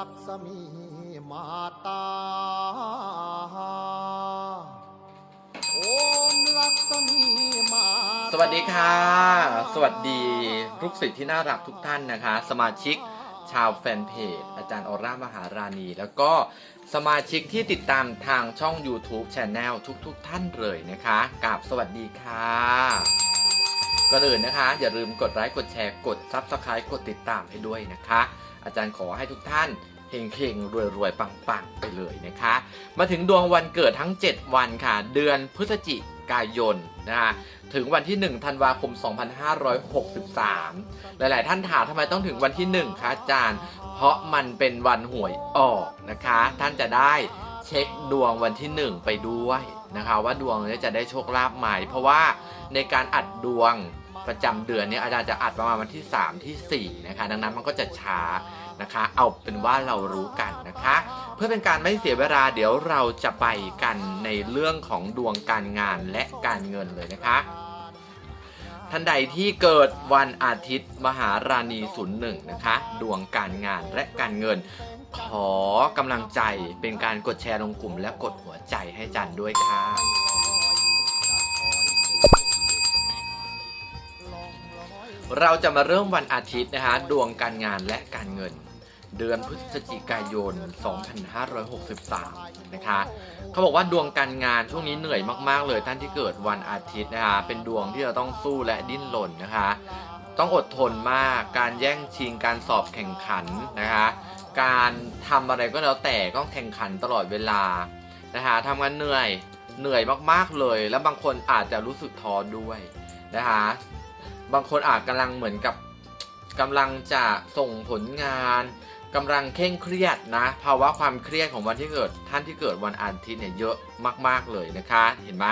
ักษมีมาตาโอมลักษมีมาสวัสดีค่ะ สวัสดีลูกศิษย์ที่น่ารักทุกท่านนะคะ สมาชิกชาวแฟนเพจ อาจารย์ออร่ามหาราณี แล้วก็สมาชิกที่ติดตามทางช่อง YouTube Channel ทุกๆทท่านเลยนะคะกับสวัสดีค่ะก่อนอื่นนะคะ อย่าลืมกดไลค์กดแชร์กด Subscribe กดติดตามให้ด้วยนะคะ อาจารย์ขอให้ทุกท่าน เฮงๆ รวยๆ ปังๆ ไปเลยนะคะ มาถึงดวงวันเกิดทั้ง 7 วันค่ะ เดือนพฤศจิกายนนะคะถึงวันที่ 1 ธันวาคม 2563 หลาย ๆ ท่านถามทำไมต้องถึงวันที่ 1 คะอาจารย์ เพราะมันเป็นวันหวยออกนะคะ ท่านจะได้เช็คดวงวันที่ 1 ไปด้วยนะคะ ว่าดวงนี้จะได้โชคลาภไหม เพราะว่าในการอัดดวงประจำเดือนนี้อาจารย์จะอัดประมาณวันที่ 3 ที่ 4 นะคะ ดังนั้นมันก็จะช้า นะคะ เอาเป็นว่าเรารู้กันนะคะ เพื่อเป็นการไม่เสียเวลาเดี๋ยวเราจะไปกันในเรื่องของดวงการงานและการเงินเลยนะคะท่านใดที่เกิดวันอาทิตย์มหาราณีศูนย์หนึ่งนะคะ ดวงการงานและการเงิน ขอกำลังใจเป็นการกดแชร์ลงกลุ่มและกดหัวใจให้จันด้วยค่ะ เราจะมาเริ่มวันอาทิตย์นะคะ ดวงการงานและการเงิน เดือนพฤศจิกายน 2563 นะคะเขาบอกว่าดวงการงานช่วงนี้เหนื่อยมากๆ เลยท่านที่เกิดวันอาทิตย์นะคะเป็นดวงที่เราต้องสู้และดิ้นรนนะคะ ต้องอดทนมากการแย่งชิงการสอบแข่งขันนะคะ การทำอะไรก็แล้วแต่ต้องแข่งขันตลอดเวลานะคะทำงานเหนื่อยเหนื่อยมากๆเลย แล้วบางคนอาจจะรู้สึกท้อด้วยนะคะบางคนอาจกำลังเหมือนกับกำลังจะส่งผลงาน กำลังเคร่งเครียดนะภาวะความเครียดของวันที่เกิด ท่านที่เกิดวันอาทิตย์เนี่ยเยอะมาก ๆเลยนะคะ เห็นไหม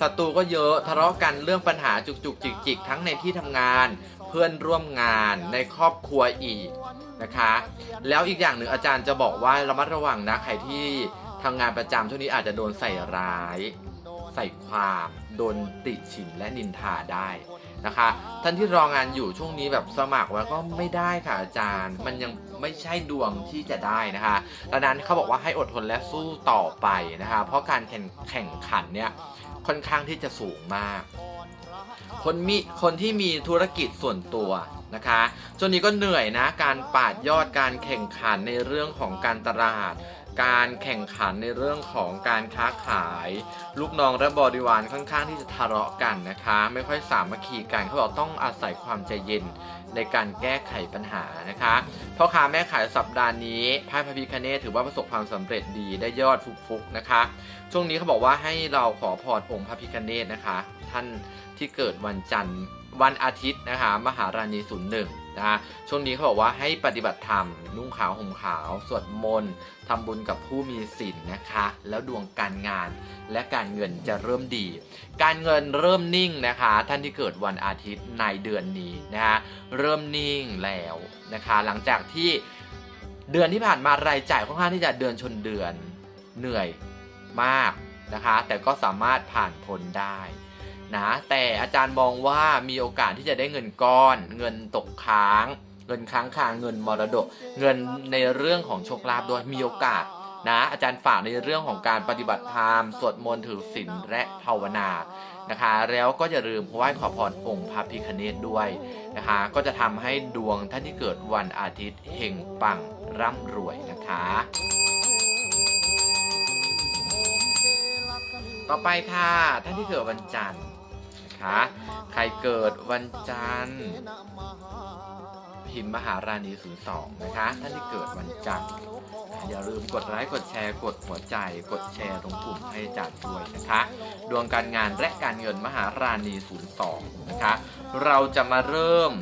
ศัตรูก็เยอะทะเลาะกันเรื่องปัญหาจุกจุกจิกจิกทั้งในที่ทำงาน เพื่อนร่วมงานในครอบครัวอีกนะคะ แล้วอีกอย่างหนึ่งอาจารย์จะบอกว่าระมัดระวังนะใครที่ทำงานประจำช่วงนี้อาจจะโดนใส่ร้าย ใส่ความโดนติฉินและนินทาได้ นะคะ ท่านที่รองานอยู่ช่วงนี้แบบสมัครไว้ก็ไม่ได้ค่ะอาจารย์ มันยังไม่ใช่ดวงที่จะได้นะคะดังนั้นเขาบอกว่าให้อดทนและสู้ต่อไปนะคะ เพราะการแข่งขันเนี่ยค่อนข้างที่จะสูงมาก คนมีคนที่มีธุรกิจส่วนตัวนะคะช่วงนี้ก็เหนื่อยนะ การปาดยอดการแข่งขันในเรื่องของการตลาด การแข่งขันในเรื่องของการค้าขาย ลูกน้องและบริวารค่อนข้างที่จะทะเลาะกันนะคะ ไม่ค่อยสามัคคีกันเขาบอกต้องอาศัยความใจเย็นในการแก้ไขปัญหานะคะพ่อค้าแม่ขายสัปดาห์นี้ไพ่พระพิคเนตถือว่าประสบความสำเร็จดีได้ยอดฟุกๆนะคะ ช่วงนี้เขาบอกว่าให้เราขอพรองค์พระพิคเนตนะคะ ท่านที่เกิดวันจันทร์วันอาทิตย์นะคะ มหาราณีศูนย์หนึ่ง นะคะช่วงนี้เขาบอกว่าให้ปฏิบัติธรรม นุ่งขาวห่มขาว สวดมนต์ทำบุญกับผู้มีศีลนะคะ แล้วดวงการงานและการเงินจะเริ่มดี การเงินเริ่มนิ่งนะคะ ท่านที่เกิดวันอาทิตย์ในเดือนนี้นะคะเริ่มนิ่งแล้วนะคะ หลังจากที่เดือนที่ผ่านมารายจ่ายค่อนข้างที่จะเดือนชนเดือนเหนื่อยมากนะคะ แต่ก็สามารถผ่านพ้นได้ นะแต่อาจารย์มองว่ามีโอกาสที่จะได้เงินก้อน เงินตกค้าง เงินค้างคาเงินมรดก เงินในเรื่องของโชคลาภด้วยมีโอกาสนะอาจารย์ฝากในเรื่องของการปฏิบัติธรรมสวดมนต์ถือศีลและภาวนานะคะ แล้วก็อย่าลืมไหว้ขอพรองค์พระพิคเนตด้วยนะคะ ก็จะทำให้ดวงท่านที่เกิดวันอาทิตย์เฮงปังร่ำรวยนะคะ ต่อไปค่ะท่านที่เกิดวันจันทร์ ใครเกิดวันจันทร์พิมพ์มหาราณี02นะคะ ท่านที่เกิดวันจันทร์อย่าลืมกดไลค์กดแชร์ กดหัวใจ กดแชร์ตรงกลุ่มให้จัดด้วยนะคะ ดวงการงานและการเงินมหาราณี02นะคะ เราจะมาเริ่ม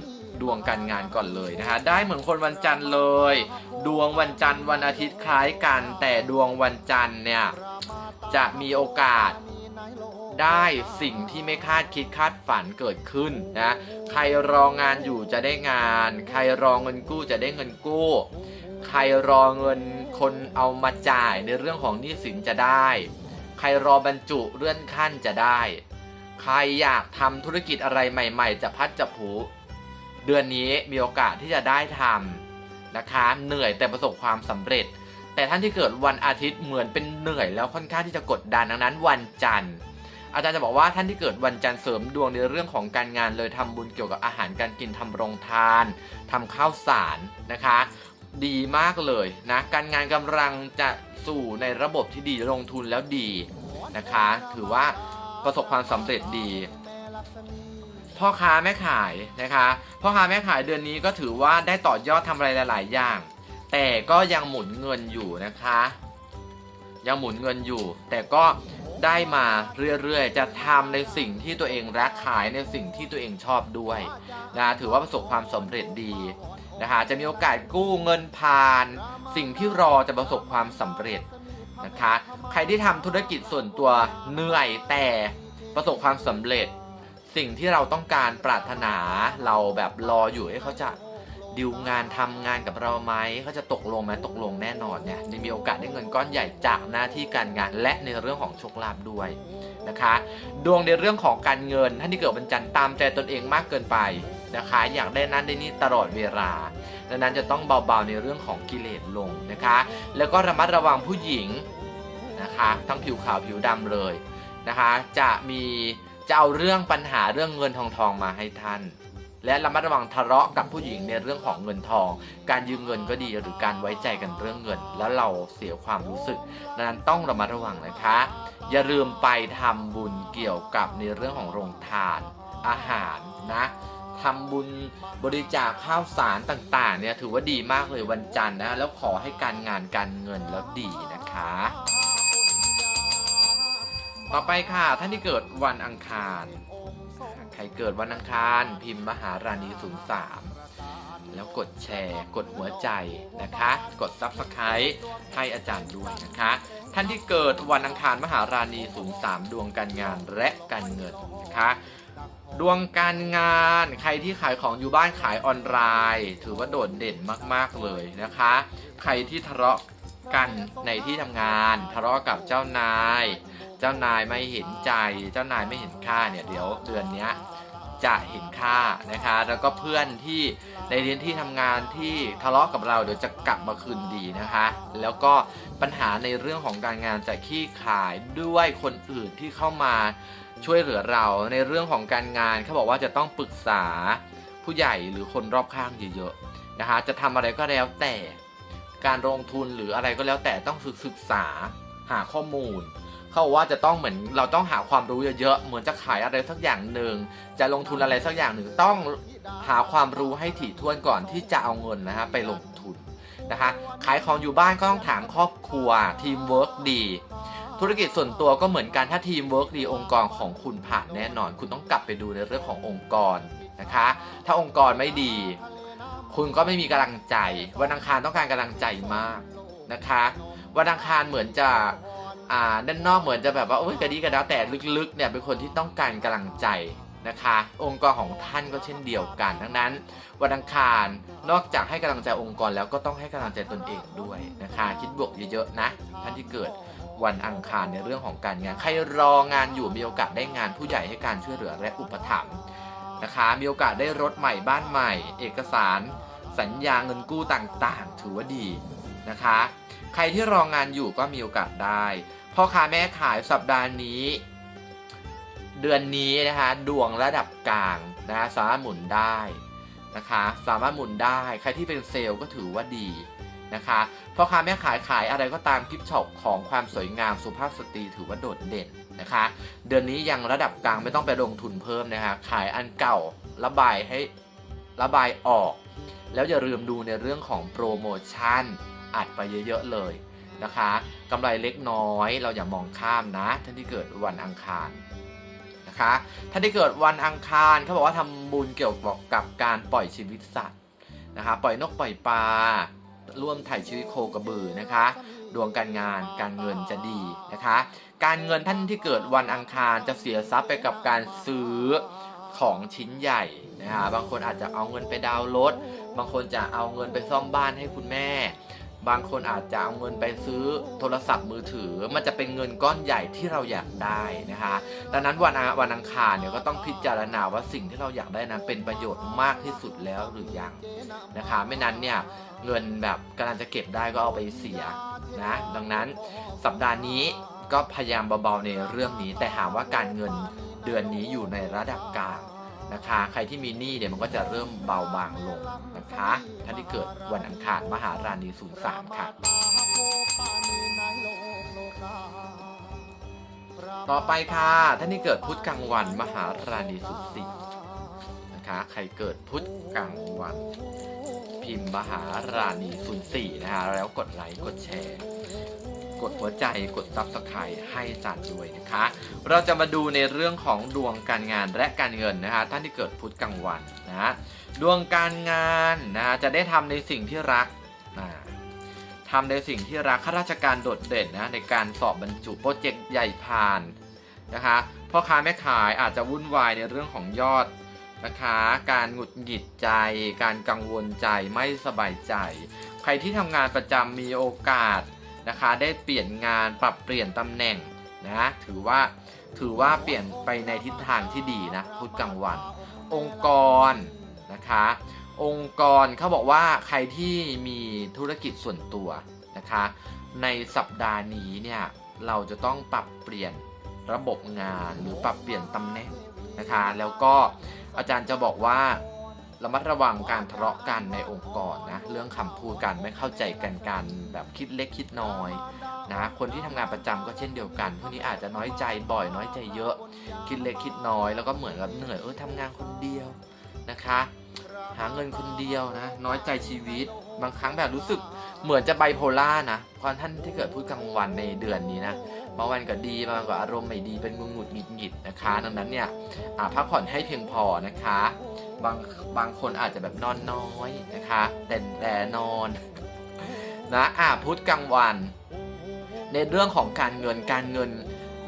ดวงการงานก่อนเลยนะคะ ได้เหมือนคนวันจันทร์เลย ดวงวันจันทร์วันอาทิตย์คล้ายกัน แต่ดวงวันจันทร์เนี่ยจะมีโอกาส ได้สิ่งที่ไม่คาดคิดคาดฝันเกิดขึ้นนะใครรองานอยู่จะได้งาน ใครรอเงินกู้จะได้เงินกู้ ใครรอเงินคนเอามาจ่ายในเรื่องของหนี้สินจะได้ ใครรอบรรจุเลื่อนขั้นจะได้ ใครอยากทำธุรกิจอะไรใหม่ ๆ จะพัดจะผูเดือนนี้มีโอกาสที่จะได้ทนะคะเหนื่อยแต่ประสบความสำเร็จ แต่ท่านที่เกิดวันอาทิตย์เหมือนเป็นเหนื่อยแล้วค่อนข้างที่จะกดดันดังนั้นวันจันทร์ อาจารย์จะบอกว่าท่านที่เกิดวันจันทร์เสริมดวงในเรื่องของการงานเลยทำบุญเกี่ยวกับอาหารการกินทำโรงทานทำข้าวสารนะคะ ดีมากเลยนะการงานกำลังจะสู่ในระบบที่ดีลงทุนแล้วดีนะคะ ถือว่าประสบความสำเร็จดีพ่อค้าแม่ขายนะคะพ่อค้าแม่ขายเดือนนี้ก็ถือว่าได้ต่อยอดทำอะไรหลาย ๆ อย่าง แต่ก็ยังหมุนเงินอยู่นะคะ ยังหมุนเงินอยู่ แต่ก็ได้มาเรื่อยๆ จะทำในสิ่งที่ตัวเองรักขายในสิ่งที่ตัวเองชอบด้วยนะถือว่าประสบความสำเร็จดีนะคะจะมีโอกาสกู้เงินผ่าน สิ่งที่รอจะประสบความสำเร็จนะคะใครที่ทำธุรกิจส่วนตัวเหนื่อยแต่ประสบความสำเร็จ สิ่งที่เราต้องการปรารถนาเราแบบรออยู่ให้เขาจะ ดิวงานทำงานกับเราไหมเขาจะตกลงไหมตกลงแน่นอนเนี่ยได้มีโอกาสได้เงินก้อนใหญ่จากหน้าที่การงานและในเรื่องของโชคลาภด้วยนะคะ ดวงในเรื่องของการเงินท่านที่เกิดวันจันทร์ตามใจตนเองมากเกินไปนะคะ อยากได้นั้นได้นี้ตลอดเวลาดังนั้นจะต้องเบาๆในเรื่องของกิเลสลงนะคะ แล้วก็ระมัดระวังผู้หญิงนะคะ ทั้งผิวขาวผิวดำเลยนะคะ จะมีจะเอาเรื่องปัญหาเรื่องเงินทองทองมาให้ท่าน และระมัดระวังทะเลาะกับผู้หญิงในเรื่องของเงินทอง การยืมเงินก็ดีหรือการไว้ใจกันเรื่องเงิน แล้วเราเสียความรู้สึกดังนั้นต้องระมัดระวังนะคะ อย่าลืมไปทำบุญเกี่ยวกับในเรื่องของโรงทานอาหารนะทำบุญบริจาคข้าวสารต่างๆเนี่ยถือว่าดีมากเลยวันจันทร์นะแล้วขอให้การงานการเงินแล้วดีนะคะ ต่อไปค่ะท่านที่เกิดวันอังคารใค รเกิดวันอังคาร พิมพ์มหาราณี 03 แล้วกดแชร์ กดหัวใจนะคะ กด Subscribe ให้อาจารย์ด้วยนะคะ ท่านที่เกิดวันอังคารมหาราณี 03 ดวงการงานและการเงินนะคะดวงการงานใครที่ขายของอยู่บ้านขายออนไลน์ ถือว่าโดดเด่นมาก ๆ เลยนะคะ ใครที่ทะเลาะกันในที่ทำงาน ทะเลาะกับเจ้านาย เจ้านายไม่เห็นใจ เจ้านายไม่เห็นค่าเนี่ยเดี๋ยวเดือนนี้ จะเห็นค่านะคะ แล้วก็เพื่อนที่ในเรียนที่ทำงานที่ทะเลาะกับเราเดี๋ยวจะกลับมาคืนดีนะคะ แล้วก็ปัญหาในเรื่องของการงานจะขี้ขายด้วยคนอื่นที่เข้ามาช่วยเหลือเราในเรื่องของการงานเขาบอกว่าจะต้องปรึกษาผู้ใหญ่หรือคนรอบข้างเยอะๆนะคะ จะทำอะไรก็แล้วแต่การลงทุนหรืออะไรก็แล้วแต่ต้องศึกษาหาข้อมูล เขาบอกว่าจะต้องเหมือนเราต้องหาความรู้เยอะๆ เหมือนจะขายอะไรสักอย่างหนึ่ง จะลงทุนอะไรสักอย่างหนึ่งต้องหาความรู้ให้ถี่ถ้วนก่อนที่จะเอาเงินนะฮะไปลงทุนนะคะขายของอยู่บ้านก็ต้องถามครอบครัวทีมเวิร์กดี ธุรกิจส่วนตัวก็เหมือนกันถ้าทีมเวิร์กดีองค์กรของคุณผ่านแน่นอน คุณต้องกลับไปดูในเรื่องขององค์กรนะคะ ถ้าองค์กรไม่ดี คุณก็ไม่มีกำลังใจ วันอังคารต้องการกำลังใจมากนะคะวันอังคารเหมือนจะ อ่าด้านนอกเหมือนจะแบบว่าโอ้ยกระดีกระดาแต่ลึกๆเนี่ยเป็นคนที่ต้องการกำลังใจนะคะ องค์กรของท่านก็เช่นเดียวกัน ดังนั้นวันอังคารนอกจากให้กำลังใจองค์กรแล้วก็ต้องให้กำลังใจตนเองด้วยนะคะ คิดบวกเยอะๆนะท่านที่เกิดวันอังคารในเรื่องของการงาน ใครรองานอยู่มีโอกาสได้งานผู้ใหญ่ให้การช่วยเหลือและอุปถัมภ์นะคะ มีโอกาสได้รถใหม่บ้านใหม่ เอกสาร สัญญาเงินกู้ต่างๆ ถือว่าดี นะคะ ใครที่รองานอยู่ก็มีโอกาสได้พ่อค้าแม่ขายสัปดาห์นี้ เดือนนี้นะคะดวงระดับกลางนะคะสามารถหมุนได้นะคะ สามารถหมุนได้ใครที่เป็นเซลล์ก็ถือว่าดีนะคะพ่อค้าแม่ขายขายอะไรก็ตามกิฟช็อปของความสวยงามสุภาพสตรีถือว่าโดดเด่นนะคะ เดือนนี้ยังระดับกลางไม่ต้องไปลงทุนเพิ่มนะคะขายอันเก่าระบายให้ระบายออก แล้วอย่าลืมดูในเรื่องของโปรโมชั่น อัดไปเยอะๆเลยนะคะกำไรเล็กน้อยเราอย่ามองข้ามนะ ท่านที่เกิดวันอังคารนะคะท่านที่เกิดวันอังคารเขาบอกว่าทำบุญเกี่ยวกับการปล่อยชีวิตสัตว์นะคะปล่อยนกปล่อยปลาร่วมถ่ายชีวิตโคกระบือนะคะ ดวงการงานการเงินจะดีนะคะ การเงินท่านที่เกิดวันอังคารจะเสียทรัพย์ไปกับการซื้อของชิ้นใหญ่นะคะบางคนอาจจะเอาเงินไปดาวน์รถบางคนจะเอาเงินไปซ่อมบ้านให้คุณแม่ บางคนอาจจะเอาเงินไปซื้อโทรศัพท์มือถือ มันจะเป็นเงินก้อนใหญ่ที่เราอยากได้นะคะ ดังนั้นวันอาวันอังคารเนี่ยก็ต้องพิจารณาว่าสิ่งที่เราอยากได้นั้นเป็นประโยชน์มากที่สุดแล้วหรือยังนะคะ ไม่นั้นเนี่ยเงินแบบกำลังจะเก็บได้ก็เอาไปเสียนะ ดังนั้นสัปดาห์นี้ก็พยายามเบาๆในเรื่องนี้ แต่หาว่าการเงินเดือนนี้อยู่ในระดับกลาง นะคะ ใครที่มีหนี้เนี่ยมันก็จะเริ่มเบาบางลงนะคะ ท่านที่เกิดวันอังคารมหาราณี03ค่ะ ต่อไปค่ะ ท่านที่เกิดพุธกลางวันมหาราณี04นย์สี่นะคะ ใครเกิดพุธกลางวัน พิมพ์มหาราณี04นะคะ แล้วกดไลค์กดแชร์ กดหัวใจกดซับสไครต์ให้จัดด้วยนะคะ เราจะมาดูในเรื่องของดวงการงานและการเงินนะคะท่านที่เกิดพุธกลางวันนะดวงการงานนะจะได้ทำในสิ่งที่รักนะทำในสิ่งที่รักข้าราชการโดดเด่นนะในการสอบบรรจุโปรเจกต์ใหญ่ผ่านนะคะพ่อค้าแม่ขายอาจจะวุ่นวายในเรื่องของยอดนะคะ การหงุดหงิดใจ การกังวลใจไม่สบายใจ ใครที่ทำงานประจำมีโอกาส นะคะ ได้เปลี่ยนงานปรับเปลี่ยนตำแหน่งนะถือว่าถือว่าเปลี่ยนไปในทิศทางที่ดีนะพุธกลางวัน องค์กรนะคะ องค์กรเขาบอกว่าใครที่มีธุรกิจส่วนตัวนะคะ ในสัปดาห์นี้เนี่ยเราจะต้องปรับเปลี่ยนระบบงานหรือปรับเปลี่ยนตำแหน่งนะคะ แล้วก็อาจารย์จะบอกว่า ระมัดระวังการทะเลาะกันในองค์กรนะเรื่องคำพูดกันไม่เข้าใจกันการแบบคิดเล็กคิดน้อยนะคนที่ทำงานประจำก็เช่นเดียวกันพวกนี้อาจจะน้อยใจบ่อยน้อยใจเยอะ คิดเล็กคิดน้อยแล้วก็เหมือนกับเหนื่อยเออทำงานคนเดียวนะคะ หาเงินคนเดียวนะน้อยใจชีวิต บางครั้งแบบรู้สึกเหมือนจะไบโพล่านะความท่านที่เกิดพูดกลางวันในเดือนนี้นะบางวันก็ดีบางวันก็อารมณ์ไม่ดีเป็นงุนงุดหงิดหงิดนะคะ ดังนั้นเนี่ยพักผ่อนให้เพียงพอนะคะ บางบางคนอาจจะแบบนอนน้อยนะคะ แต่แต่นอนนะอ่าพุธกลางวัน ในเรื่องของการเงินการเงิน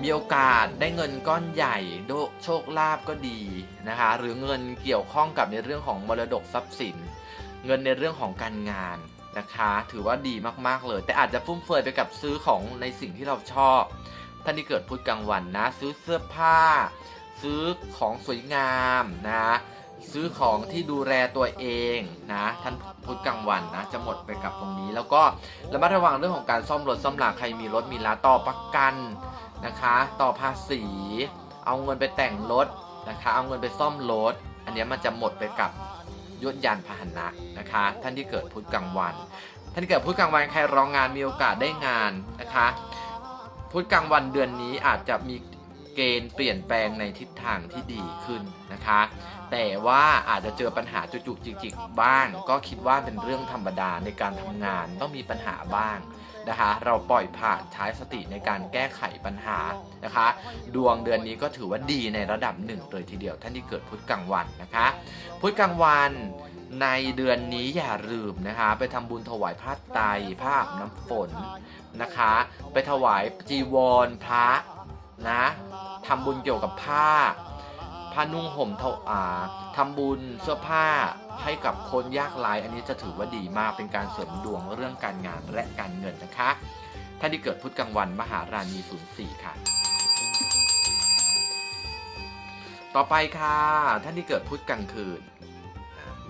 มีโอกาสได้เงินก้อนใหญ่โดโชคลาภก็ดีนะคะ หรือเงินเกี่ยวข้องกับในเรื่องของมรดกทรัพย์สิน เงินในเรื่องของการงานนะคะ ถือว่าดีมากๆเลย แต่อาจจะฟุ่มเฟือยไปกับซื้อของในสิ่งที่เราชอบท่านที่เกิดพุธกลางวันนะ ซื้อเสื้อผ้า ซื้อของสวยงามนะ ซื้อของที่ดูแลตัวเองนะท่านพุธกลางวันนะจะหมดไปกับตรงนี้ แล้วก็ระมัดระวังเรื่องของการซ่อมรถซ่อมหลาใครมีรถมีลาต่อประกันนะคะ ต่อภาษี เอาเงินไปแต่งรถนะคะ เอาเงินไปซ่อมรถอันนี้มันจะหมดไปกับยศยานพาหนะนะคะ ท่านที่เกิดพุธกลางวัน ท่านที่เกิดพุธกลางวันใครร้องงานมีโอกาสได้งานนะคะพุธกลางวันเดือนนี้อาจจะมีเกณฑ์เปลี่ยนแปลงในทิศทางที่ดีขึ้นนะคะ แต่ว่าอาจจะเจอปัญหาจุกๆจิกๆบ้าง ก็คิดว่าเป็นเรื่องธรรมดาในการทำงานต้องมีปัญหาบ้างนะคะ เราปล่อยผ่านใช้สติในการแก้ไขปัญหานะคะ ดวงเดือนนี้ก็ถือว่าดีในระดับหนึ่งเลยทีเดียวท่านที่เกิดพุธกลางวันนะคะพุธกลางวันในเดือนนี้อย่าลืมนะคะ ไปทำบุญถวายผ้าไตรผ้าน้ำฝนนะคะ ไปถวายจีวรพระนะทำบุญเกี่ยวกับผ้า ผ้านุ่งห่มเท่าอาทำบุญเสื้อผ้าให้กับคนยากไร้อันนี้จะถือว่าดีมากเป็นการเสริมดวงเรื่องการงานและการเงินนะคะ ท่านที่เกิดพุธกลางวันมหาราณี04 ค่ะ ต่อไปค่ะ ท่านที่เกิดพุธกลางคืน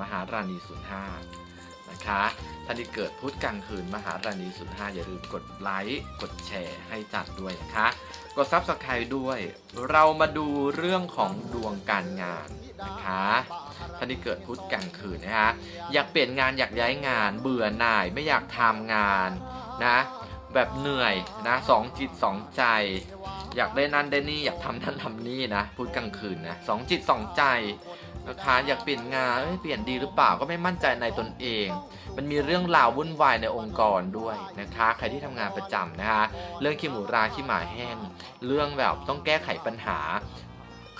มหาราณี05 นะคะ ท่านที่เกิดพุธกลางคืน มหาราณี05อย่าลืมกดไลค์กดแชร์ให้จัดด้วยนะคะ กดซับสไครต์ด้วย เรามาดูเรื่องของดวงการงานนะคะท่านที่เกิดพุธกลางคืนนะคะ อยากเปลี่ยนงานอยากย้ายงาน เบื่อหน่ายไม่อยากทำงานนะ แบบเหนื่อยนะสองจิตสองใจ อยากได้นั่นได้นี่อยากทำนั่นทำนี่นะพุธกลางคืนนะสองจิตสองใจ นะคะอยากเปลี่ยนงานเอ้ยเปลี่ยนดีหรือเปล่าก็ไม่มั่นใจในตนเอง มันมีเรื่องราววุ่นวายในองค์กรด้วยนะคะ ใครที่ทำงานประจำนะคะ เรื่องขี้หมูราขี้หมาแห้ง เรื่องแบบต้องแก้ไขปัญหา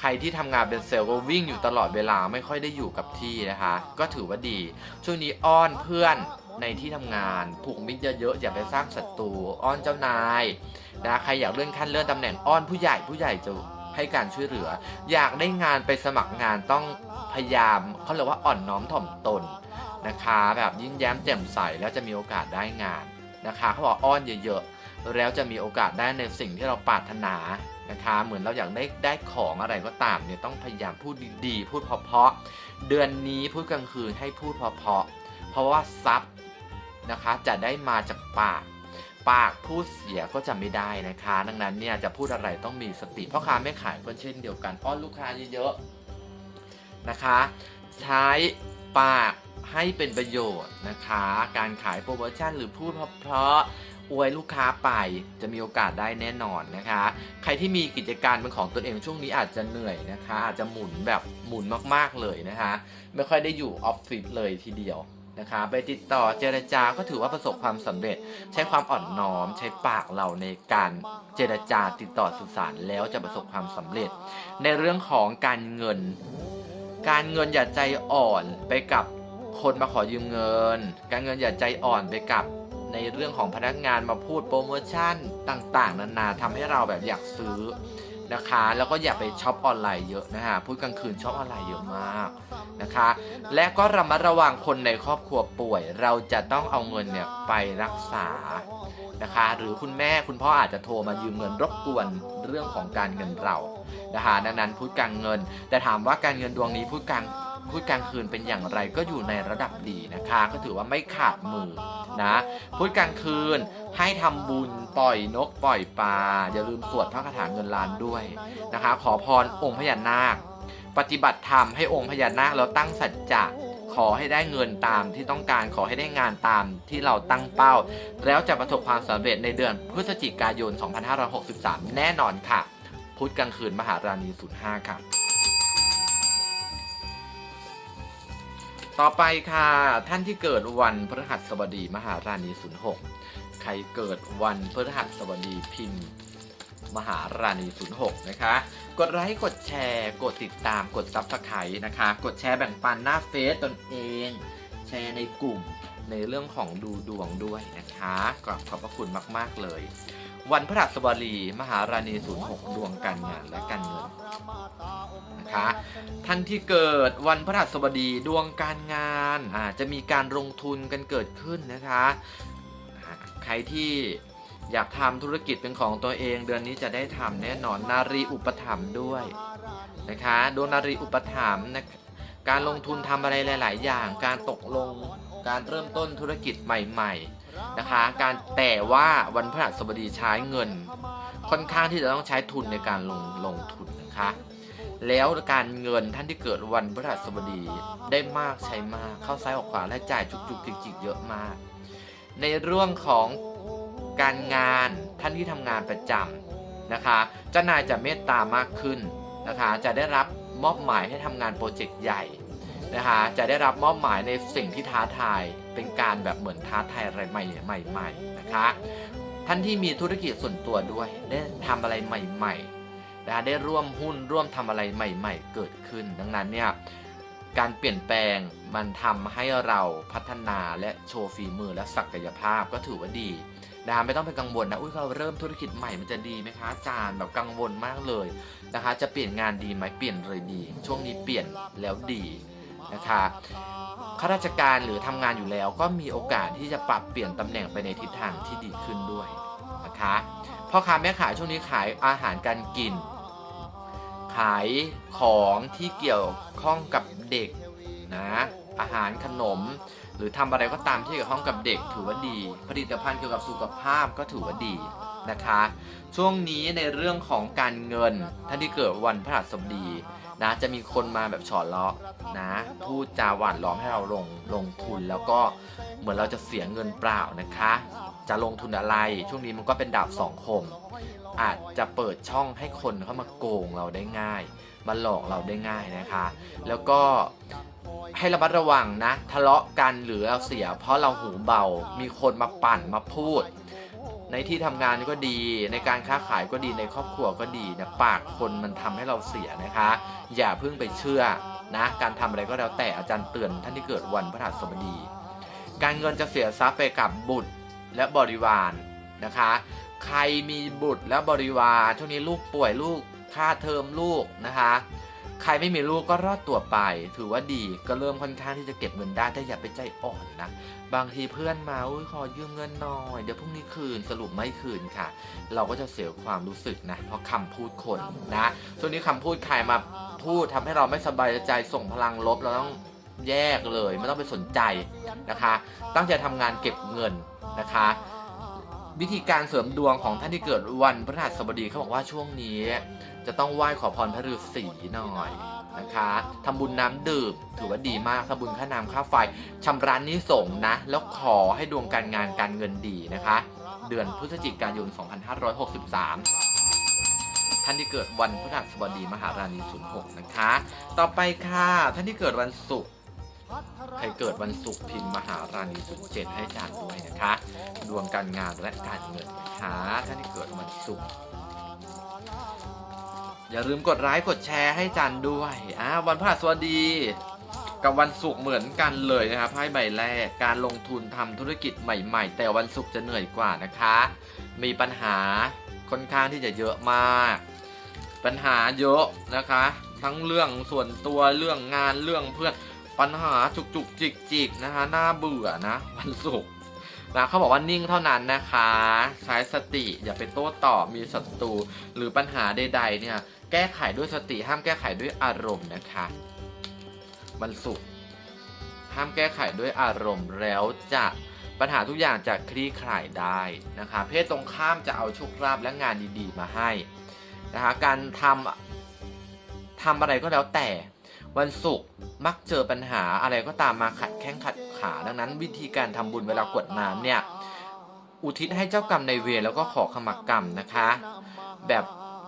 ใครที่ทำงานเป็นเซลล์ก็วิ่งอยู่ตลอดเวลาไม่ค่อยได้อยู่กับที่นะคะ ก็ถือว่าดี ช่วงนี้อ้อนเพื่อนในที่ทำงานผูกมิตรเยอะๆอย่าไปสร้างศัตรูอ้อนเจ้านายนะใครอยากเลื่อนขั้นเลื่อนตำแหน่งอ้อนผู้ใหญ่ผู้ใหญ่จะให้การช่วยเหลือ อยากได้งานไปสมัครงานต้อง พยายามเขาเรียกว่าอ่อนน้อมถ่อมตนนะคะ แบบยิ้มแย้มแจ่มใสแล้วจะมีโอกาสได้งานนะคะเขาบอกอ้อนเยอะๆ แล้วจะมีโอกาสได้ในสิ่งที่เราปรารถนานะคะ เหมือนเราอยากได้ได้ของอะไรก็ตามเนี่ยต้องพยายามพูดดีๆ พูดเพาะๆเดือนนี้พูดกลางคืนให้พูดเพาะๆเพราะว่าทรัพย์นะคะจะได้มาจากปากปากพูดเสียก็จะไม่ได้นะคะ ดังนั้นเนี่ยจะพูดอะไรต้องมีสติพ่อค้าไม่ขายก็เช่นเดียวกันอ้อนลูกค้าเยอะๆ นะคะ ใช้ปากให้เป็นประโยชน์นะคะ การขายโปรโมชั่นหรือพูดเพราะๆอวยลูกค้าไปจะมีโอกาสได้แน่นอนนะคะ ใครที่มีกิจการเป็นของตนเองช่วงนี้อาจจะเหนื่อยนะคะ อาจจะหมุนแบบหมุนมากๆเลยนะคะ ไม่ค่อยได้อยู่ออฟฟิศเลยทีเดียวนะคะ ไปติดต่อเจรจาก็ถือว่าประสบความสำเร็จ ใช้ความอ่อนน้อม ใช้ปากเราในการเจรจาติดต่อสื่อสารแล้วจะประสบความสำเร็จ ในเรื่องของการเงิน การเงินอย่าใจอ่อนไปกับคนมาขอยืมเงิน การเงินอย่าใจอ่อนไปกับในเรื่องของพนักงานมาพูดโปรโมชั่นต่างๆ นานาทำให้เราแบบอยากซื้อนะคะ แล้วก็อย่าไปช็อปออนไลน์เยอะนะฮะพูดกลางคืนช็อปออนไลน์เยอะมากนะคะ และก็ระมัดระวังคนในครอบครัวป่วย เราจะต้องเอาเงินเนี่ยไปรักษานะคะ หรือคุณแม่คุณพ่ออาจจะโทรมายืมเงินรบกวนเรื่องของการเงินเรา นะคะดังนั้นพูดกลางเงิน แต่ถามว่าการเงินดวงนี้พูดกลางพูดกลางคืนเป็นอย่างไรก็อยู่ในระดับดีนะคะ ก็ถือว่าไม่ขาดมือนะพูดกลางคืนให้ทำบุญปล่อยนกปล่อยปลาอย่าลืมสวดพระคาถาเงินล้านด้วยนะคะ ขอพรองค์พญานาค ปฏิบัติธรรมให้องค์พญานาคแล้วตั้งสัจจะขอให้ได้เงินตามที่ต้องการขอให้ได้งานตามที่เราตั้งเป้า แล้วจะประสบความสำเร็จในเดือนพฤศจิกายน 2563 แน่นอนค่ะ พุธกลางคืนมหาราณี 05 ค่ะ ต่อไปค่ะท่านที่เกิดวันพฤหัสบดีมหาราณี 06 ใครเกิดวันพฤหัสบดีพิมพ์ มหาราณี 06 นะคะ กดไลค์กดแชร์ กดติดตามกดซับสไครต์นะคะ กดแชร์แบ่งปันหน้าเฟซตนเอง แชร์ในกลุ่มในเรื่องของดูดวงด้วยนะคะขอบขอบพระคุณมาก ๆ เลย วันพฤหัสบดีมหาราณี06ดวงการงานและการเงินนะคะท่านที่เกิดวันพฤหัสบดีดวงการงานอาจะมีการลงทุนกันเกิดขึ้นนะคะ ใครที่อยากทำธุรกิจเป็นของตัวเอง เดือนนี้จะได้ทำแน่นอนนารีอุปถัมภ์ด้วยนะคะดวงนารีอุปถัมภ์นะการลงทุนทำอะไรหลาย ๆ อย่าง การตกลงการเริ่มต้นธุรกิจใหม่ ๆ นะคะ การแต่ว่าวันพฤหัสบดีใช้เงิน ค่อนข้างที่จะต้องใช้ทุนในการลงลงทุนนะคะ แล้วการเงินท่านที่เกิดวันพฤหัสบดีได้มากใช้มากเข้าซ้ายออกขวาและจ่ายจุกๆจิกๆเยอะมาก ในเรื่องของการงานท่านที่ทำงานประจำนะคะเจ้านายจะเมตตามากขึ้นนะคะ จะได้รับมอบหมายให้ทำงานโปรเจกต์ใหญ่นะคะ จะได้รับมอบหมายในสิ่งที่ท้าทาย เป็นการแบบเหมือนท้าทายอะไรใหม่ใหม่ๆนะคะ ท่านที่มีธุรกิจส่วนตัวด้วย ได้ทำอะไรใหม่ๆนะได้ร่วมหุ้นร่วมทำอะไรใหม่ ๆ เกิดขึ้น ดังนั้นเนี่ยการเปลี่ยนแปลงมันทำให้เราพัฒนาและโชว์ฝีมือและศักยภาพก็ถือว่าดีนะไม่ต้องไปกังวลนะอุ้ยเราเริ่มธุรกิจใหม่มันจะดีไหมคะอาจารย์แบบกังวลมากเลยนะคะ จะเปลี่ยนงานดีไหมเปลี่ยนเลยดี ช่วงนี้เปลี่ยนแล้วดี นะคะข้าราชการหรือทำงานอยู่แล้วก็มีโอกาสที่จะปรับเปลี่ยนตำแหน่งไปในทิศทางที่ดีขึ้นด้วยนะคะพ่อค้าแม่ขายช่วงนี้ขายอาหารการกิน ขายของที่เกี่ยวข้องกับเด็กนะอาหารขนม หรือทำอะไรก็ตามที่เกี่ยวข้องกับเด็กถือว่าดี ผลิตภัณฑ์เกี่ยวกับสุขภาพก็ถือว่าดีนะคะ ช่วงนี้ในเรื่องของการเงินท่านที่เกิดวันพฤหัสบดี นะจะมีคนมาแบบฉอดเลาะนะพูดจาหวานล้อมให้เราลงลงทุนแล้วก็เหมือนเราจะเสียเงินเปล่านะคะ จะลงทุนอะไร ช่วงนี้มันก็เป็นดาบสองคม อาจจะเปิดช่องให้คนเข้ามาโกงเราได้ง่าย มาหลอกเราได้ง่ายนะคะ แล้วก็ให้ระมัดระวังนะ ทะเลาะกันหรือเราเสีย เพราะเราหูเบา มีคนมาปั่นมาพูด ในที่ทำงานก็ดี ในการค้าขายก็ดีในครอบครัวก็ดีนะปากคนมันทำให้เราเสียนะคะ อย่าเพิ่งไปเชื่อนะการทำอะไรก็แล้วแต่อาจารย์เตือนท่านที่เกิดวันพฤหัสบดี การเงินจะเสียทรัพย์ไปกับบุตรและบริวารนะคะ ใครมีบุตรและบริวารช่วงนี้ลูกป่วยลูกค่าเทอมลูกนะคะ ใครไม่มีลูกก็รอดตัวไป ถือว่าดีก็เริ่มค่อนข้างที่จะเก็บเงินได้แต่อย่าไปใจอ่อนนะ บางทีเพื่อนมาอุ้ยขอยืมเงินหน่อย เดี๋ยวพรุ่งนี้คืนสรุปไม่คืนค่ะ เราก็จะเสียความรู้สึกนะ เพราะคำพูดคนนะช่วงนี้คำพูดใครมาพูดทำให้เราไม่สบายใจส่งพลังลบเราต้องแยกเลยไม่ต้องไปสนใจนะคะ ตั้งใจทำงานเก็บเงินนะคะ วิธีการเสริมดวงของท่านที่เกิดวันพฤหัสบดีเขาบอกว่าช่วงนี้ จะต้องไหว้ขอพรพระฤาษีหน่อยนะคะทำบุญน้ำดื่มถือว่าดีมากทำบุญค่าน้ำค่าไฟชำระหนิสงส์นะ แล้วขอให้ดวงการงานการเงินดีนะคะ เดือนพฤศจิกายน 2563 ท่านที่เกิดวันพฤหัสบดีมหาราณี06นะคะ ต่อไปค่ะท่านที่เกิดวันศุกร์ใครเกิดวันศุกร์พิมพ์มหาราณี07ให้จารย์ด้วยนะคะ ดวงการงานและการเงินนะคะท่านที่เกิดวันศุกร์ อย่าลืมกดไลค์กดแชร์ให้จันด้วยอ่าวันพฤหัสบดี กับวันศุกร์เหมือนกันเลยนะครับไพ่ใบแรกการลงทุนทำธุรกิจใหม่ ๆ แต่วันศุกร์จะเหนื่อยกว่านะคะ มีปัญหาค่อนข้างที่จะเยอะมาก ปัญหาเยอะนะคะ ทั้งเรื่องส่วนตัวเรื่องงานเรื่องเพื่อนปัญหาจุกจุกจิกจิกนะคะน่าเบื่อนะ วันศุกร์ นะเขาบอกว่านิ่งเท่านั้นนะคะ ใช้สติอย่าไปโต้ตอบมีศัตรูหรือปัญหาใดๆเนี่ย แก้ไขด้วยสติห้ามแก้ไขด้วยอารมณ์นะคะวันศุกร์ห้ามแก้ไขด้วยอารมณ์แล้วจะปัญหาทุกอย่างจะคลี่คลายได้นะคะ เพศตรงข้ามจะเอาโชคลาภและงานดีๆมาให้นะคะการทำทำอะไรก็แล้วแต่ วันศุกร์มักเจอปัญหาอะไรก็ตามมาขัดแข้งขัดขา ดังนั้น วิธีการทำบุญเวลากดน้ำเนี่ย อุทิศให้เจ้ากรรมในายเวรแล้วก็ขอขมากรรมนะคะ แบบ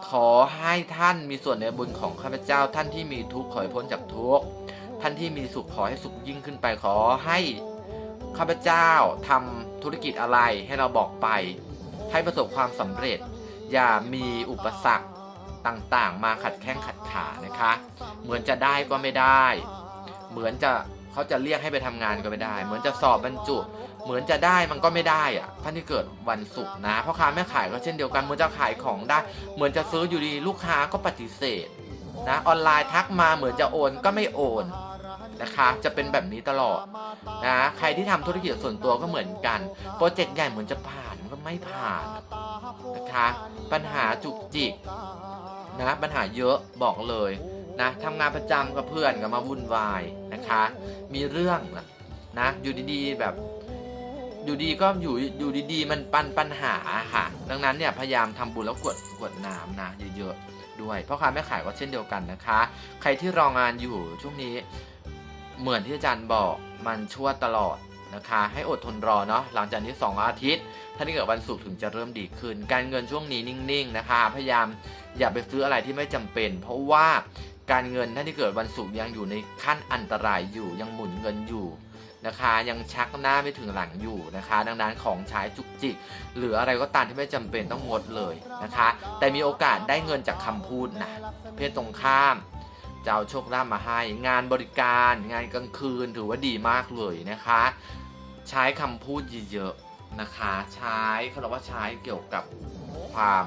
ขอให้ท่านมีส่วนในบุญของข้าพเจ้า ท่านที่มีทุกข์ขอให้พ้นจากทุกข์ท่านที่มีสุขขอให้สุขยิ่งขึ้นไปขอให้ข้าพเจ้าทำธุรกิจอะไรให้เราบอกไป ให้ประสบความสำเร็จ อย่ามีอุปสรรค ต่างๆ มาขัดแข้งขัดขานะคะ เหมือนจะได้ก็ไม่ได้ เหมือนจะเขาจะเรียกให้ไปทำงานก็ไม่ได้ เหมือนจะสอบบรรจุ เหมือนจะได้มันก็ไม่ได้อะท่านที่เกิดวันศุกร์นะพ่อค้าแม่ขายก็เช่นเดียวกันเหมือนจะขายของได้ เหมือนจะซื้ออยู่ดีลูกค้าก็ปฏิเสธนะออนไลน์ทักมาเหมือนจะโอนก็ไม่โอนนะคะจะเป็นแบบนี้ตลอดนะใครที่ทำธุรกิจส่วนตัวก็เหมือนกัน โปรเจกต์ใหญ่เหมือนจะผ่านมันก็ไม่ผ่านนะคะปัญหาจุกจิก นะปัญหาเยอะบอกเลยนะทำงานประจำกับเพื่อนก็มาวุ่นวายนะคะ มีเรื่องนะอยู่ดีๆแบบอยู่ดีก็อยู่อยู่ดีๆ มันปันปัญหาค่ะ ดังนั้นเนี่ยพยายามทำบุญแล้วกวดกวดน้ำนะเยอะๆด้วยพราะค้าแม่ขายก็เช่นเดียวกันนะคะ ใครที่รองานอยู่ช่วงนี้เหมือนที่อาจารย์บอกมันชั่วตลอดนะคะ ให้อดทนรอเนาะหลังจากนี้ 2 อาทิตย์ ถ้าที่เกิดวันศุกร์ถึงจะเริ่มดีขึ้น การเงินช่วงนี้นิ่งๆนะคะ พยายามอย่าไปซื้ออะไรที่ไม่จำเป็น เพราะว่าการเงินท่าที่เกิดวันศุกร์ยังอยู่ในขั้นอันตรายอยู่ยังหมุนเงินอยู่นะคะยังชักหน้าไม่ถึงหลังอยู่นะคะ ดังนั้นของใช้จุกจิก หรืออะไรก็ตามที่ไม่จำเป็นต้องงดเลยนะคะ แต่มีโอกาสได้เงินจากคำพูดนะเพศตรงข้ามจะเอาโชคลาภมาให้ งานบริการ งานกลางคืนถือว่าดีมากเลยนะคะ ใช้คำพูดเยอะ นะคะใช้เขาเรียกว่าใช้เกี่ยวกับความ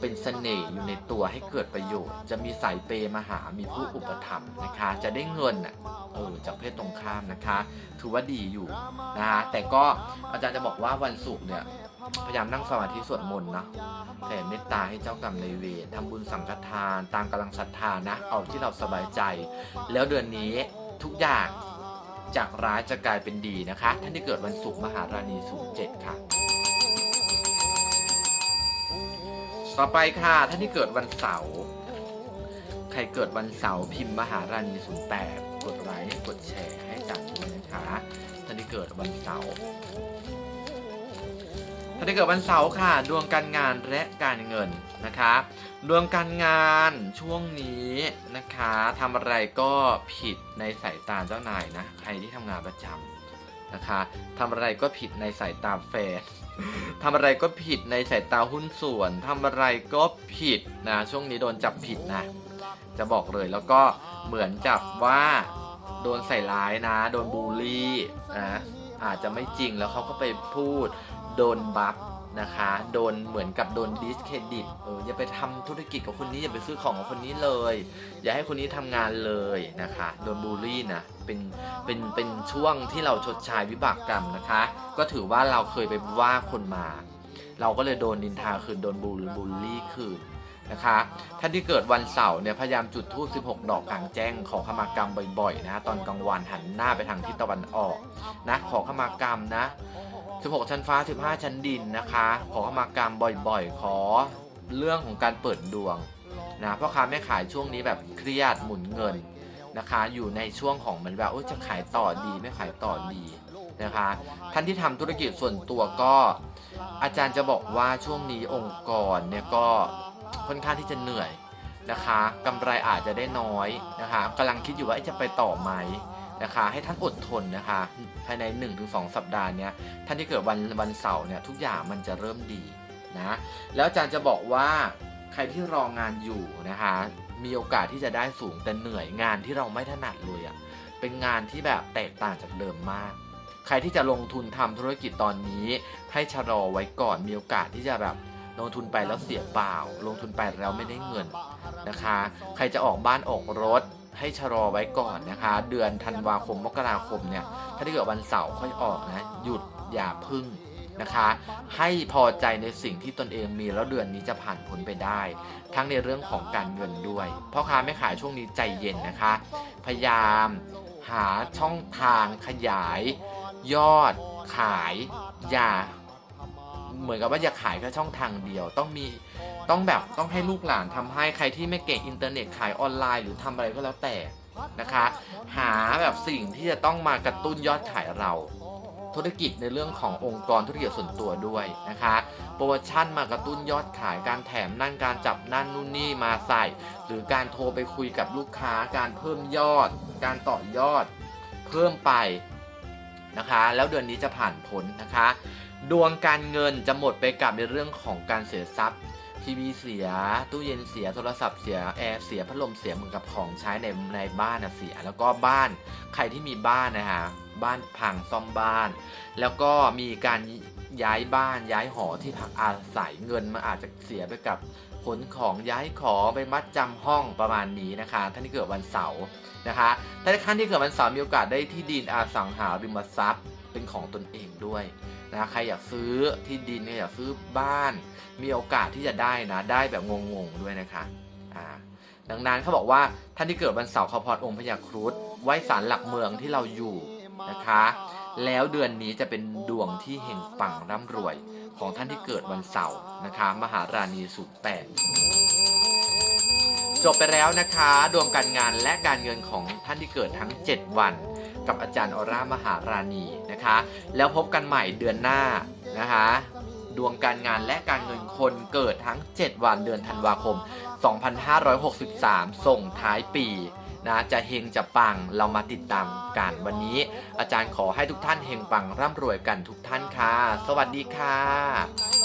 เป็นเสน่ห์อยู่ในตัวให้เกิดประโยชน์ จะมีสายเปย์มาหา มีผู้อุปถัมภ์นะคะ จะได้เงินอะเออจากเพศตรงข้ามนะคะ ถือว่าดีอยู่นะคะแต่ก็อาจารย์จะบอกว่าวันศุกร์เนี่ยพยายามนั่งสมาธิสวดมนต์นะแผ่เมตตาให้เจ้ากรรมในเวรทำบุญสังฆทาน ตามกำลังศรัทธานะ เอาที่เราสบายใจ แล้วเดือนนี้ทุกอย่าง จากร้ายจะกลายเป็นดีนะคะ ท่านที่เกิดวันศุกร์มหาราณี07 ค่ะ ต่อไปค่ะ ท่านที่เกิดวันเสาร์ ใครเกิดวันเสาร์พิมพ์มหาราณี08 กดไลค์กดแชร์ให้จันด้วยนะคะ ท่านที่เกิดวันเสาร์ ท่านที่เกิดวันเสาร์ค่ะ ดวงการงานและการเงิน นะคะ ดวงการงานช่วงนี้นะคะทำอะไรก็ผิดในสายตาเจ้านายนะ ใครที่ทำงานประจำนะคะทำอะไรก็ผิดในสายตาแฟนทำอะไรก็ผิดในสายตาหุ้นส่วนทำอะไรก็ผิดนะ ช่วงนี้โดนจับผิดนะ จะบอกเลยแล้วก็เหมือนจับว่าโดนใส่ร้ายนะ โดนบูลลี่นะอาจจะไม่จริงแล้วเขาก็ไปพูดโดนบัฟ นะคะ โดนเหมือนกับโดนดิสเครดิตเอออย่าไปทำธุรกิจกับคนนี้อย่าไปซื้อของกับคนนี้เลย อย่าให้คนนี้ทำงานเลยนะคะ โดนบูลลี่นะเป็นเป็นเป็นช่วงที่เราชดใช้วิบากกรรมนะคะ ก็ถือว่าเราเคยไปว่าคนมา เราก็เลยโดนนินทาคืนโดนบูลบูลลี่คืนนะคะท่านที่เกิดวันเสาร์เนี่ยพยายามจุดธูป16 ดอกกลางแจ้งขอขมากรรมบ่อยๆนะตอนกลางวันหันหน้าไปทางทิศตะวันออกนะขอขมากรรมนะ 16 ชั้นฟ้า 15 ชั้นดินนะคะ ขอขมากรรมบ่อยๆ ขอเรื่องของการเปิดดวงนะพ่อค้าแม่ขายช่วงนี้แบบเครียดหมุนเงินนะคะ อยู่ในช่วงของมันแบบโอ้จะขายต่อดีไม่ขายต่อดีนะคะ ท่านที่ทำธุรกิจส่วนตัวก็ อาจารย์จะบอกว่าช่วงนี้องค์กรเนี่ยก็ค่อนข้างที่จะเหนื่อยนะคะกำไรอาจจะได้น้อยนะคะกำลังคิดอยู่ว่าจะไปต่อไหม นะคะ ให้ท่านอดทนนะคะ ภายใน 1-2 สัปดาห์เนี้ยท่านที่เกิดวันวันเสาร์เนี่ยทุกอย่างมันจะเริ่มดีนะแล้วอาจารย์จะบอกว่าใครที่รองงานอยู่นะคะ มีโอกาสที่จะได้สูงแต่เหนื่อยงานที่เราไม่ถนัดเลยอะ่ะเป็นงานที่แบบแตกต่างจากเดิมมาก ใครที่จะลงทุนทำธุรกิจตอนนี้ ให้ชะลอไว้ก่อนมีโอกาสที่จะแบบลงทุนไปแล้วเสียเปล่า ลงทุนไปแล้วไม่ได้เงินนะคะ ใครจะออกบ้านออกรถ ให้ชะลอไว้ก่อนนะคะ เดือนธันวาคมมกราคมเนี่ย ถ้าที่เกิดวันเสาร์ค่อยออกนะ หยุดอย่าพึ่งนะคะ ให้พอใจในสิ่งที่ตนเองมีแล้วเดือนนี้จะผ่านพ้นไปได้ ทั้งในเรื่องของการเงินด้วยพ่อค้าไม่ขายช่วงนี้ใจเย็นนะคะ พยายามหาช่องทางขยาย ยอดขายอย่า เหมือนกับว่าอย่าขายแค่ช่องทางเดียว ต้องมีต้องแบบต้องให้ลูกหลานทำให้ใครที่ไม่เก่งอินเทอร์เน็ตขายออนไลน์หรือทำอะไรก็แล้วแต่นะคะ หาแบบสิ่งที่จะต้องมากระตุ้นยอดขายเรา ธุรกิจในเรื่องขององค์กรธุรกิจส่วนตัวด้วยนะคะโปรโมชั่นมากระตุ้นยอดขายการแถมนั่นการจับนั่นนู่นนี่มาใส่ หรือการโทรไปคุยกับลูกค้า การเพิ่มยอด การต่อยอด เพิ่มไปนะคะ แล้วเดือนนี้จะผ่านพ้นนะคะ ดวงการเงินจะหมดไปกับในเรื่องของการเสียทรัพย์ทีวีเสีย ตู้เย็นเสีย โทรศัพท์เสีย แอร์เสีย พัดลมเสียเหมือนกับของใช้ในในบ้านนะเสีย แล้วก็บ้าน ใครที่มีบ้านนะฮะ บ้านพังซ่อมบ้าน แล้วก็มีการย้ายบ้าน ย้ายหอที่พักอาศัยเงินมันอาจจะเสียไปกับขนของย้ายของไปมัดจำห้องประมาณนี้นะคะ ท่านที่เกิดวันเสาร์นะคะท่านที่เกิดวันเสาร์มีโอกาสได้ที่ดินอาสังหาริมทรัพย์ เป็นของตนเองด้วย นะใครอยากซื้อที่ดินเนี่ยอยากซื้อบ้าน มีโอกาสที่จะได้นะ ได้แบบงงๆด้วยนะคะอ่าดังนั้นเขาบอกว่าท่านที่เกิดวันเสาร์ขอพรองค์พญาครุฑไว้ศาลหลักเมืองที่เราอยู่นะคะ แล้วเดือนนี้จะเป็นดวงที่เฮงปังร่ำรวยของท่านที่เกิดวันเสาร์นะคะ มหาราณีสูตรแปดจบไปแล้วนะคะ ดวงการงานและการเงินของท่านที่เกิดทั้ง 7 วัน กับอาจารย์ออร่ามหาราณีนะคะ แล้วพบกันใหม่เดือนหน้านะคะ ดวงการงานและการเงินคนเกิดทั้ง 7 วันเดือนธันวาคม 2563 ส่งท้ายปีนะจะเฮงจะปังเรามาติดตามกันวันนี้ อาจารย์ขอให้ทุกท่านเฮงปังร่ำรวยกันทุกท่านค่ะ สวัสดีค่ะ